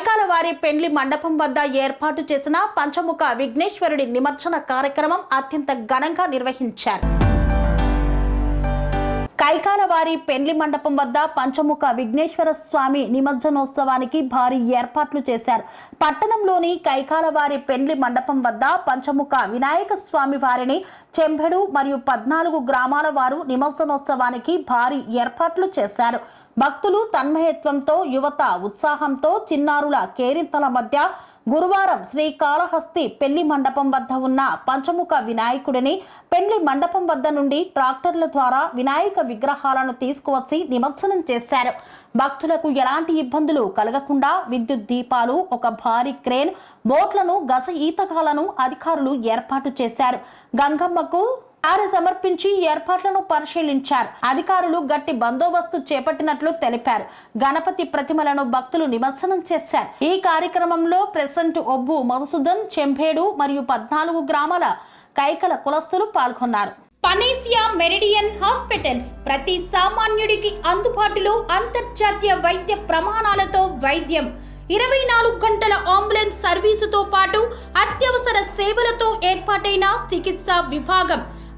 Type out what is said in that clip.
కైకాలవారి పెండ్లి మండపం వద్ద ఏర్పాటు చేసిన పంచముఖ విఘ్నేశ్వరుడి నిమజ్జన కార్యక్రమం అత్యంత ఘనంగా నిర్వహించారు. కైకాలవారి పెండ్లి మండపం వద్ద పంచముఖ విఘ్నేశ్వర స్వామి నిమజ్జనోత్సవానికి భారీ ఏర్పాట్లు చేశారు. పట్టణంలోని కైకాలవారి పెండ్లి మండపం వద్ద పంచముఖ వినాయక స్వామి వారిని చెంబెడు మరియు పద్నాలుగు గ్రామాల వారు నిమజ్జనోత్సవానికి భారీ ఏర్పాట్లు చేశారు. భక్తులు తన్మయత్వంతో యువత ఉత్సాహంతో చిన్నారుల కేరింతల మధ్య గురువారం శ్రీకాళహస్తి పెళ్ళి మండపం వద్ద ఉన్న పంచముఖ వినాయకుడిని పెళ్ళి మండపం వద్ద నుండి ట్రాక్టర్ల ద్వారా వినాయక విగ్రహాలను తీసుకువచ్చి నిమజ్జనం చేశారు. భక్తులకు ఎలాంటి ఇబ్బందులు కలగకుండా విద్యుత్ దీపాలు ఒక భారీ క్రేన్ బోట్లను గజ ఈతగాలను అధికారులు ఏర్పాటు చేశారు. గంగమ్మకు ఆరు సమర్పించి ఏర్పాట్లను పరిశీలించారు. అధికారులు గట్టి బందోబస్తు చేపట్టినట్లు తెలిపారు. గణపతి ప్రతిమలను భక్తులు నిమజ్జనం చేశారు. ఈ కార్యక్రమంలో ప్రెసెంట్ ఒబ్బు మధుసూదన్ చెంపేడు మరియు పద్నాలుగు గ్రామాల కైకల కులస్తులు పాల్గొన్నారు. పనేసియా మెరిడియన్ హాస్పిటల్స్ ప్రతి సామాన్యుడికి అందుబాటులో అంతర్జాతీయ వైద్య ప్రమాణాలతో వైద్యం. ఇరవై నాలుగు గంటల అంబులెన్స్ సర్వీసుతో పాటు అత్యవసర సేవలతో ఏర్పాటైన చికిత్సా విభాగం.